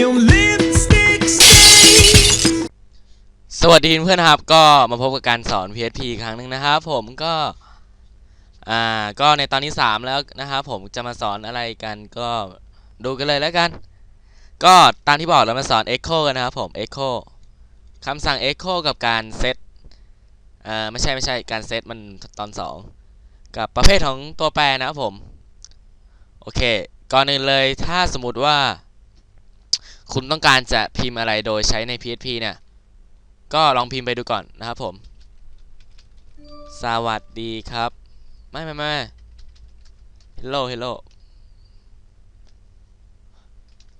Your lipstick stain. สวัสดีเพื่อนๆครับ ก็มาพบกับการสอน PHP อีกครั้งหนึ่งนะครับผมก็ อ่า ก็ในตอนที่ 3 แล้วนะครับผมจะมาสอนอะไรกันก็ดูกันเลยแล้วกัน ก็ตามที่บอกเรามาสอน Echo กันนะครับผม Echo คำสั่ง Echo กับการเซตอ่าไม่ใช่ไม่ใช่การเซตมันตอน 2 กับประเภทของตัวแปรนะครับผม โอเค ก่อนอื่นเลยถ้าสมมติว่า คุณต้องการจะพิมพ์อะไรโดยใช้ใน PHP เนี่ย ก็ลองพิมพ์ไปดูก่อนนะครับผม สวัสดีครับ ไม่ไม่ไม่ hello hello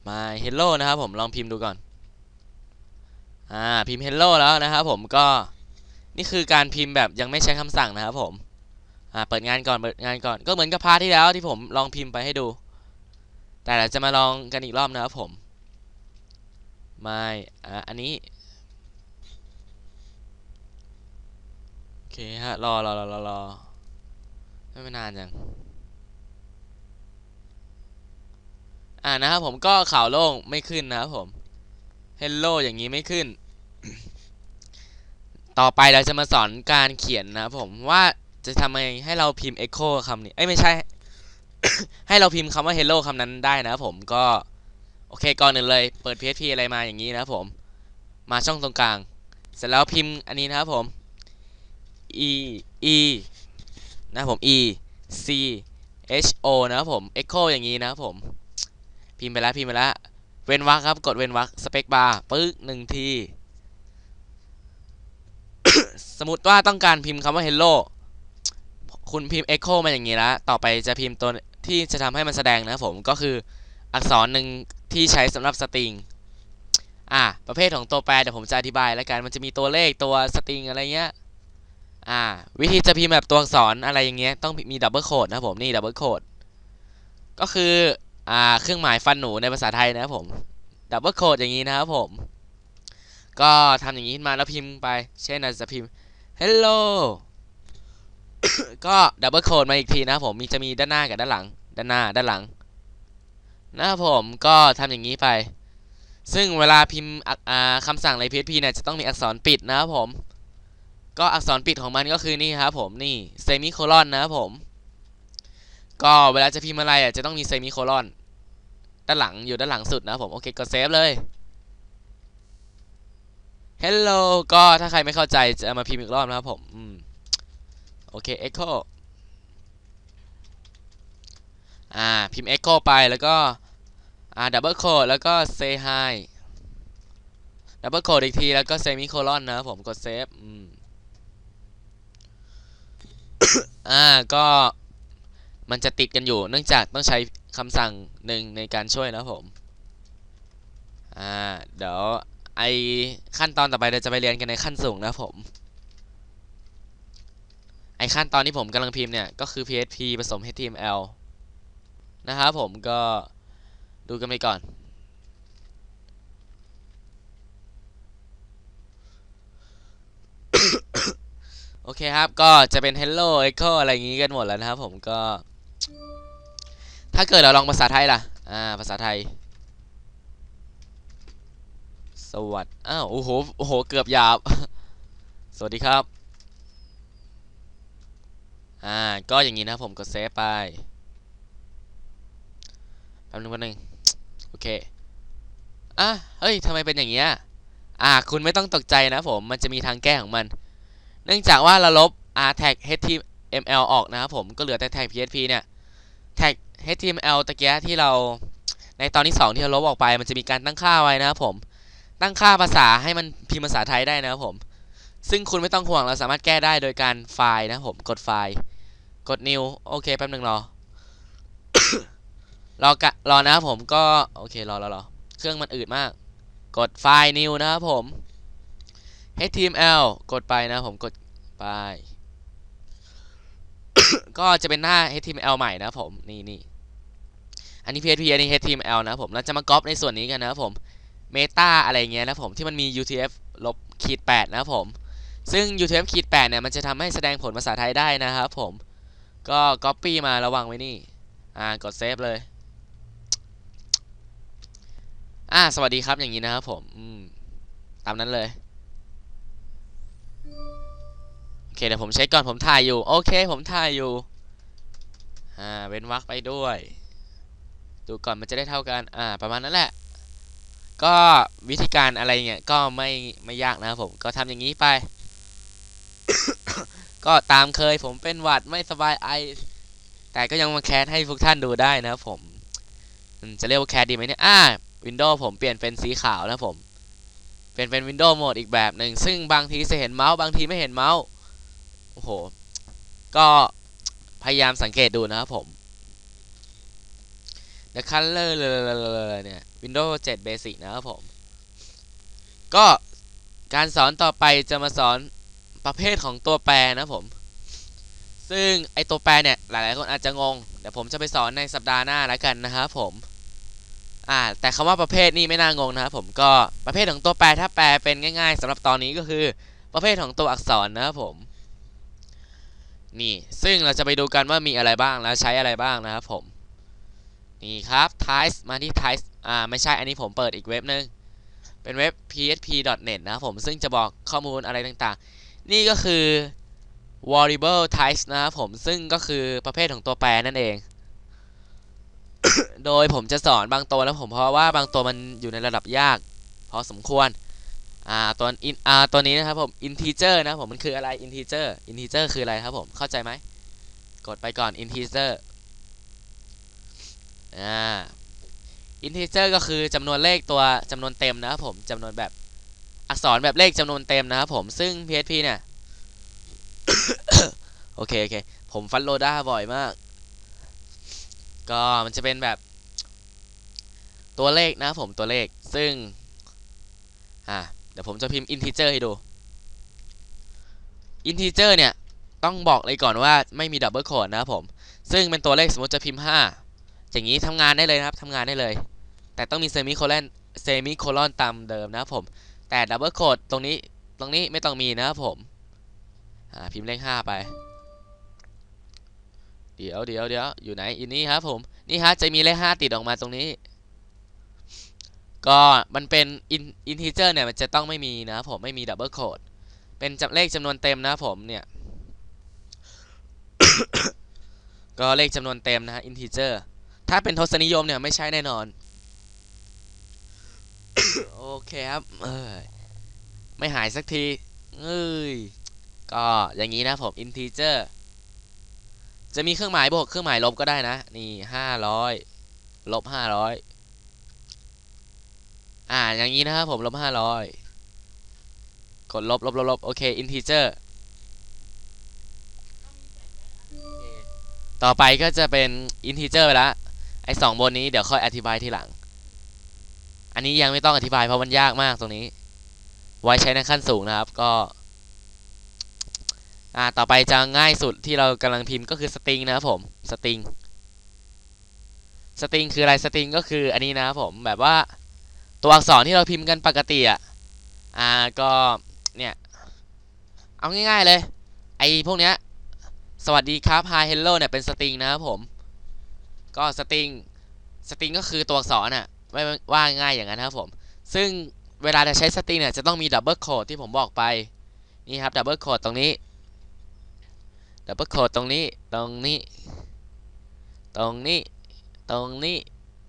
มา hello นะครับผมลองพิมพ์ดูก่อน อ่าพิมพ์ hello แล้วนะครับผมก็นี่คือการพิมพ์แบบยังไม่ใช้คำสั่งนะครับผม อ่าเปิดงานก่อนเปิดงานก่อนก็เหมือนกับพาร์ทที่แล้วที่ผมลองพิมพ์ไปให้ดู แต่เราจะมาลองกันอีกรอบนะครับผม ไม่อ่อันนี้โอเคฮะรอรอรอรอรอไม่นานจังอ่านะครับผมก็ข่าวโล่งไม่ขึ้นนะครับผม Hello อย่างนี้ไม่ขึ้น ต่อไปเราจะมาสอนการเขียนนะครับผมว่าจะทำไงให้เราพิมพ์ echo คำนี้เอ้ยไม่ใช่ ให้เราพิมพ์คำว่า hello คำนั้นได้นะครับผมก็ เคก่อนอื่นเลยเปิด PHP อะไรมาอย่างนี้นะครับผม มาช่องตรงกลาง เสร็จแล้วพิมพ์อันนี้นะครับผม e e นะครับผม e c h o นะครับผม echo อย่างนี้นะครับผม พิมพ์ไปแล้วพิมพ์ไปแล้วเว้นวรรคครับกดเว้นวรรคสเปคบาร์ปึ๊กหนึ่งที สมมติว่าต้องการพิมพ์คำว่า hello คุณพิมพ์ echo มาอย่างนี้แล้ว ต่อไปจะพิมพ์ตัวที่จะทำให้มันแสดงนะครับผมก็คืออักษรหนึ่งที่ใช้สำหรับสตริงอ่าประเภทของตัวแปรเดี๋ยวผมจะอธิบายแล้วกันมันจะมีตัวเลขตัวสตริงอะไรเงี้ยอ่าวิธีจะพิมพ์แบบตัวอักษรอะไรอย่างเงี้ยต้องมีดับเบิลโคดนะผมนี่ดับเบิลโคดก็คืออ่าเครื่องหมายฟันหนูในภาษาไทยนะครับผมดับเบิลโคดอย่างนี้นะครับผม ก็ทำอย่างนี้ขึ้นมาแล้วพิมพ์ไป เช่นจะพิมพ์ hello ก็ดับเบิลโคดมาอีกทีนะครับผมมีจะมีด้านหน้ากับด้านหลัง ด้านหน้าด้านหลัง นะครับผมก็ทำอย่างนี้ไป ซึ่งเวลาพิมพ์อักอ่าคำสั่งใน PHP เนี่ยจะต้องมีอักษรปิดนะครับผม ก็อักษรปิดของมันก็คือนี่ครับผมนี่เซมิโคลอนนะครับผม ก็เวลาจะพิมพ์อะไรอะจะต้องมีเซมิโคลอนด้านหลังอยู่ด้านหลังสุดนะครับผมโอเคกดเซฟเลย Hello ก็ถ้าใครไม่เข้าใจจะมาพิมพ์อีกรอบนะครับผมอืมโอเค Echo อ่า พิมพ์ Echo ไปแล้วก็ อ่าดับเบิลโคดแล้วก็ say hi ดับเบิลโคดอีกที แล้วก็เซมิโคลอนนะครับผมกดเซฟอืมอ่าก็มันจะติดกันอยู่ เนื่องจากต้องใช้คำสั่งหนึ่งในการช่วยนะครับผม อ่า เดี๋ยวไอขั้นตอนต่อไปเราจะไปเรียนกันในขั้นสูงนะครับผม ไอขั้นตอนที่ผมกำลังพิมพ์เนี่ย ก็คือ PHP ผสม HTML นะครับผมก็ ดูกันไปก่อนโอเคครับ ก็จะเป็น hello echo อะไรอย่างงี้กันหมดแล้วนะครับผมก็ ถ้าเกิดเราลองภาษาไทยล่ะ อ่า ภาษาไทย สวัสดีอ้าว โอ้โห โอ้โห เกือบหยาบ สวัสดีครับ อ่า ก็อย่างนี้นะครับผมกดเซฟไป แป๊บนึงแป๊บนึง เคอะเฮ้ยทำไมเป็นอย่างเงี้ยอ่าคุณไม่ต้องตกใจนะผมมันจะมีทางแก้ของมัน เนื่องจากว่าเราลบ r tag html ออกนะครับผมก็เหลือแต่ tag php เนี่ย tag html ตะเกียที่เราในตอนที่ 2 ที่เราลบออกไปมันจะมีการตั้งค่าไว้นะครับผม ตั้งค่าภาษาให้มันพิมพ์ภาษาไทยได้นะครับผม ซึ่งคุณไม่ต้องห่วงเราสามารถแก้ได้โดยการไฟล์นะครับผมกดไฟล์ กด new โอเคแป๊บหนึ่งรอ รอกะรอนะครับผมก็โอเครอรอรอเครื่องมันอืดมาก กดไฟล์ new นะครับผม html กดไปนะผมกดไป ก็จะเป็นหน้า html ใหม่นะผมนี่นี่อันนี้ php อันนี้ html นะผมเราจะมาก๊อปในส่วนนี้กันนะผม meta อะไรเงี้ยนะผมที่มันมี utf ลบขีด8นะผม ซึ่ง utf ขีด8เนี่ยมันจะทำให้แสดงผลภาษาไทยได้นะครับผมก็ copy มาระวังไว้นี่ อ่ากดเซฟเลย อ่าสวัสดีครับอย่างนี้นะครับผมอืมตามนั้นเลยโอเคเดี๋ยวผมเช็คก่อนผมถ่ายอยู่ โอเค ผมถ่ายอยู่อ่าเว้นวรรคไปด้วย ดูก่อนมันจะได้เท่ากัน อ่า ประมาณนั้นแหละ ก็วิธีการอะไรเงี้ยก็ไม่ไม่ยากนะครับผมก็ทำอย่างนี้ไป ก็ตามเคยผมเป็นหวัดไม่สบายไอ แต่ก็ยังมาแคสให้พวกท่านดูได้นะครับผมอืมจะเรียกว่าแคสดีไหมเนี่ยอ่า วินโดว์ผมเปลี่ยนเป็นสีขาวนะผม เปลี่ยนเป็นวินโดว์โหมดอีกแบบหนึ่งซึ่งบางทีจะเห็นเมาส์บางทีไม่เห็นเมาส์โอ้โห ก็พยายามสังเกตดูนะครับผม The Color เลยเนี่ย Windows 7 Basic นะครับผม ก็การสอนต่อไปจะมาสอนประเภทของตัวแปรนะครับผม ซึ่งไอตัวแปรเนี่ย หลายๆคนอาจจะงง เดี๋ยวผมจะไปสอนในสัปดาห์หน้าแล้วกันนะครับผม อ่าแต่คำว่าประเภทนี่ไม่น่างงนะครับผมก็ประเภทของตัวแปรถ้าแปลเป็นง่าย ๆสำหรับตอนนี้ก็คือ ประเภทของตัวอักษรนะครับผมนี่ซึ่งเราจะไปดูกันว่ามีอะไรบ้างแล้วใช้อะไรบ้างนะครับผมนี่ครับ types มาที่ types อ่าไม่ใช่อันนี้ผมเปิดอีกเว็บนึงเป็นเว็บ php.net นะครับผมซึ่งจะบอกข้อมูลอะไรต่างๆ นี่ก็คือ variable types นะครับผมซึ่งก็คือประเภทของตัวแปรนั่นเอง โดยผมจะสอนบางตัวแล้วผมเพราะว่าบางตัวมันอยู่ในระดับยากพอสมควร อ่าตัว in อ่าตัวนี้นะครับผม integer นะครับผมมันคืออะไร integer integer คืออะไรครับผมเข้าใจไหมกดไปก่อน integer อ่า integer ก็คือจำนวนเลขตัวจำนวนเต็มนะครับผมจำนวนแบบอักษรแบบเลขจำนวนเต็มนะครับผมซึ่ง PHP เนี่ยโอเคโอเคผมฟันโลด้าบ่อยมาก ก็มันจะเป็นแบบตัวเลขนะผมตัวเลขซึ่ง อ่าเดี๋ยวผมจะพิมพ์ integer ให้ดู integer เนี่ย ต้องบอกเลยก่อนว่าไม่มีดับเบิลโค้ดนะครับผม ซึ่งเป็นตัวเลขสมมติจะพิมพ์ 5 อย่างนี้ทำงานได้เลยนะครับทำงานได้เลย แต่ต้องมีเซมิโคลอนเซมิโคลอนตามเดิมนะครับผม แต่ดับเบิลโค้ดตรงนี้ตรงนี้ไม่ต้องมีนะครับผม อ่าพิมพ์เลข 5 ไป เดี๋ยวเดี๋ยวเดี๋ยวอยู่ไหนอยู่นี่ครับผมนี่ฮะจะมีเลข5ติดออกมาตรงนี้ ก็มันเป็นอินอินทิเจอร์เนี่ยมันจะต้องไม่มีนะครับผมไม่มีดับเบิลโคดเป็นจำเลขจำนวนเต็มนะครับผมเนี่ย ก็เลขจำนวนเต็มนะฮะอินทิเจอร์ถ้าเป็นทศนิยมเนี่ยไม่ใช่แน่นอนโอเคครับเอ้ยไม่หายสักทีเอ้ยก็อย่างนี้นะผม integer จ จะมีเครื่องหมายบวกเครื่องหมายลบก็ได้นะ นี่ห้าร้อยลบห้าร้อยอ่าอย่างนี้นะครับผมลบห้าร้อยกดลบลบลบลบโอเค integer ต่อไปก็จะเป็น integer ไปละไอ้สองบนนี้เดี๋ยวค่อยอธิบายทีหลัง อันนี้ยังไม่ต้องอธิบายเพราะมันยากมากตรงนี้ ไว้ใช้ในขั้นสูงนะครับ ก็ อ่าต่อไปจะง่ายสุดที่เรากำลังพิมพ์ก็คือ string นะครับผม string string คืออะไร string ก็คืออันนี้นะครับผมแบบว่าตัวอักษรที่เราพิมพ์กันปกติอะอ่าก็เนี่ยเอาง่ายๆเลยไอ้พวกเนี้ยสวัสดีครับ hi hello เนี่ยเป็น string นะครับผม ก็ string string ก็คือตัวอักษรอะไม่ว่าง่ายอย่างนั้นนะครับผม ซึ่งเวลาจะใช้ string เนี่ยจะต้องมี double quote ที่ผมบอกไป นี่ครับ double quote ตรงนี้ double quote ตรงนี้ตรงนี้ ตรงนี้ ตรงนี้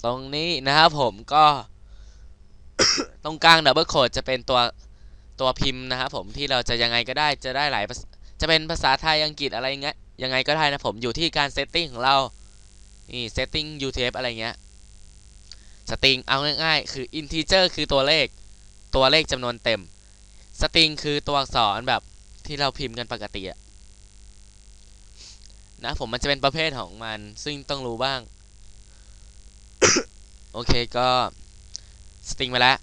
ตรงนี้นะครับผมก็ตรงกลาง double quote จะเป็นตัวตัวพิมพ์นะครับผมที่เราจะยังไงก็ได้จะได้หลายจะเป็นภาษาไทยอังกฤษอะไรเงี้ยยังไงก็ได้นะผมอยู่ที่การ setting ของเรานี่ setting UTF อะไรเงี้ย string เอาง่ายๆ คือ integer คือตัวเลขตัวเลขจำนวนเต็ม string คือตัวอักษรแบบที่เราพิมพ์กันปกติอะ นะผมมันจะเป็นประเภทของมัน ซึ่งต้องรู้บ้าง โอเคก็ string มาแล้ว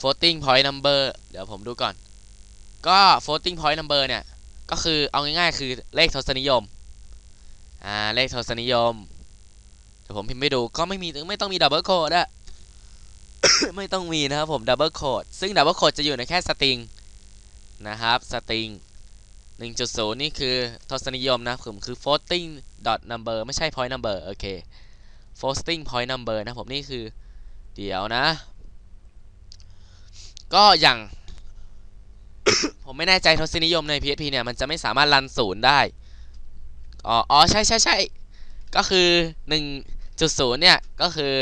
floating point number เดี๋ยวผมดูก่อน ก็ floating point number เนี่ย ก็คือเอาง่ายๆ คือเลขทศนิยม อ่า เลขทศนิยม เดี๋ยวผมพิมพ์ไปดู ก็ไม่มีไม่ต้องมีดับเบิลโคดอะไม่ต้องมีนะครับผมดับเบิลโคดซึ่งดับเบิลโคดจะอยู่ในแค่สตริงนะครับ สตริง 1.0 นี่คือทศนิยมนะผมคือ floating dot number ไม่ใช่ point number โอเค floating point number นะผมนี่คือ เดี๋ยวนะ ก็อย่าง ผมไม่แน่ใจทศนิยมใน PHP เนี่ย มันจะไม่สามารถรันศูนย์ได้ อ๋ออ๋อใช่ใช่ใช่ก็คือ 1.0 เนี่ย ก็คือ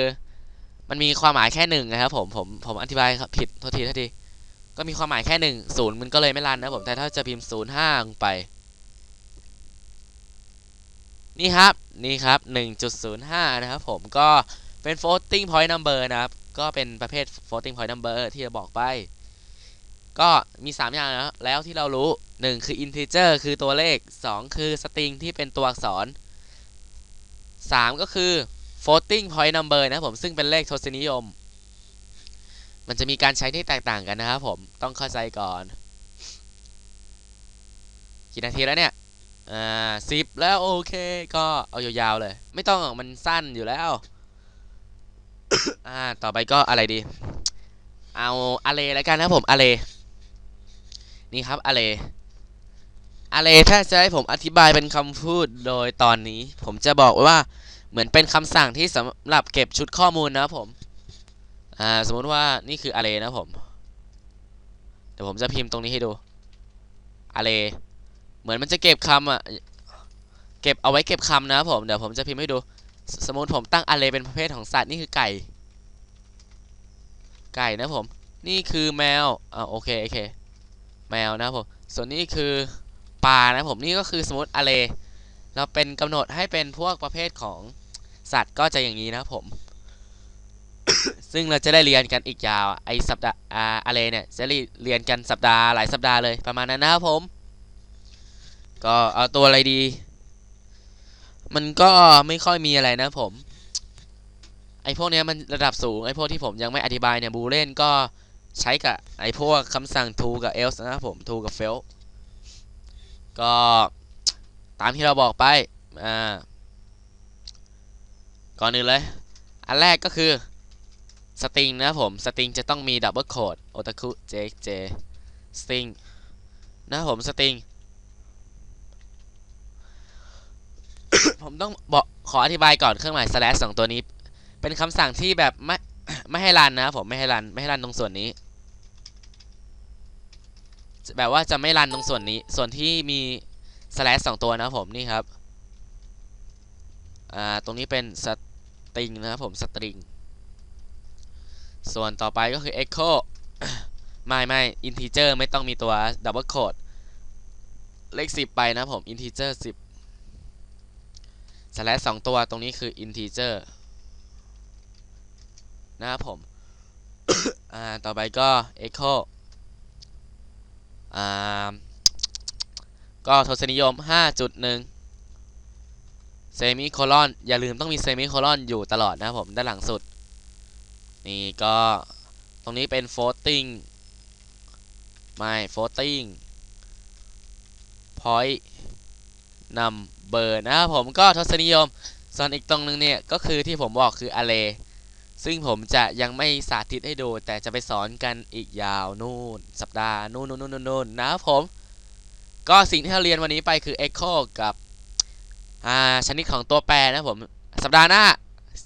มันมีความหมายแค่หนึ่งนะครับผมผมผมอธิบายครับผิดโทษทีโทษที ก็มีความหมายแค่หนึ่งศูนย์มันก็เลยไม่รันนะผมแต่ถ้าจะพิมพ์ศูนย์ห้าลงไป นี่ครับ นี่ครับ1.05นะครับผมก็เป็น floating point number นะครับ ก็เป็นประเภท floating point number ที่จะบอกไป ก็มี 3 อย่างนะแล้วที่เรารู้ 1 คือ integer คือตัวเลข 2 คือ string ที่เป็นตัวอักษร 3 ก็คือ floating point number นะผมซึ่งเป็นเลขทศนิยม มันจะมีการใช้ที่แตกต่างกันนะครับผมต้องเข้าใจก่อน กี่นาทีแล้วเนี่ย อ่าสิบแล้วโอเค ก็เอายาวๆเลย ไม่ต้องมันสั้นอยู่แล้ว อ่า ต่อไปก็อะไรดี เอาอะไรแล้วกันนะผมอะไรนี่ครับอะไรอะไรถ้าจะให้ผมอธิบายเป็นคำพูดโดยตอนนี้ ผมจะบอกว่าเหมือนเป็นคำสั่งที่สำหรับเก็บชุดข้อมูลนะผม อ่าสมมุติว่านี่คืออะไรนะผมเดี๋ยวผมจะพิมพ์ตรงนี้ให้ดูอะไรเหมือนมันจะเก็บคำอะเก็บเอาไว้เก็บคำนะผมเดี๋ยวผมจะพิมพ์ให้ดูสสมมติผมตั้งอะไรเป็นประเภทของสัตว์นี่คือไก่ ไก่นะผม นี่คือแมวอ่าโอเคโอเคแมวนะผมส่วนนี้คือปลานะผมนี่ก็คือสมมติอะไรเราเป็นกำหนดให้เป็นพวกประเภทของสัตว์ก็จะอย่างนี้นะผม ซึ่งเราจะได้เรียนกันอีกยาวไอสัปดาห์อะไรเนี่ยจะเรียนกันสัปดาห์หลายสัปดาห์เลยประมาณนั้นนะครับผม ก็เอาตัวอะไรดี มันก็ไม่ค่อยมีอะไรนะผม ไอพวกเนี้ยมันระดับสูงไอพวกที่ผมยังไม่อธิบายเนี่ยบูเล่นก็ใช้กับไอพวกคำสั่ง to กับ else นะครับผม to กับ fail ก็ตามที่เราบอกไปอ่าก่อนอื่นเลย อันแรกก็คือ string นะผม string จะต้องมี double quote otaku jj string นะครับผม string ผมต้องบอกขออธิบายก่อนเครื่องหมาย slash สองตัวนี้ เป็นคำสั่งที่แบบไม่ไม่ให้รันนะผมไม่ให้รันไม่ให้รันตรงส่วนนี้ แบบว่าจะไม่รันตรงส่วนนี้ ส่วนที่มี slash สองตัวนะผมนี่ครับอ่าตรงนี้เป็น string นะครับผม string ส่วนต่อไปก็คือ echo ไม่ไม่ integer ไม่ต้องมีตัว double quote เลข 10 ไปนะผม integer 10 slash สองตัวตรงนี้คือ integer นะครับผม อ่า ต่อไปก็ echo อ่า ก็ทศนิยม 5.1เซมิโคลอนอย่าลืมต้องมีเซมิโคลอนอยู่ตลอดนะครับผม ด้านหลังสุด นี่ก็ตรงนี้เป็น floating ไม่ floating point number นะครับผมก็ทศนิยม ส่วนอีกตรงนึงเนี่ย ก็คือที่ผมบอกคือ array ซึ่งผมจะยังไม่สาธิตให้ดู แต่จะไปสอนกันอีกยาวนู่น สัปดาห์นู่นนู่นนู่นนู่นนะครับผม ก็สิ่งที่เราเรียนวันนี้ไปคือ echo กับอ่าชนิดของตัวแปรนะครับผม สัปดาห์หน้า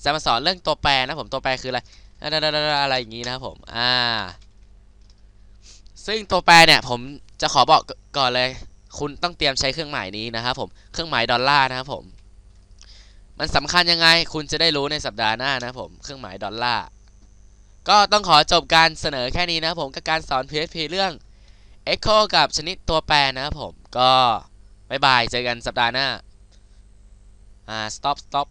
จะมาสอนเรื่องตัวแปรนะผมตัวแปรคืออะไร อะไรอย่างนี้นะครับผม อ่า ซึ่งตัวแปรเนี่ยผมจะขอบอกก่อนเลย คุณต้องเตรียมใช้เครื่องหมายนี้นะครับผม เครื่องหมายดอลลาร์นะครับผม มันสำคัญยังไง คุณจะได้รู้ในสัปดาห์หน้านะครับผม เครื่องหมายดอลลาร์ ก็ต้องขอจบการเสนอแค่นี้นะครับผมกับการสอน PHP เรื่อง Echo กับชนิดตัวแปรนะครับผม ก็บายบาย เจอกันสัปดาห์หน้า อ่า stop stop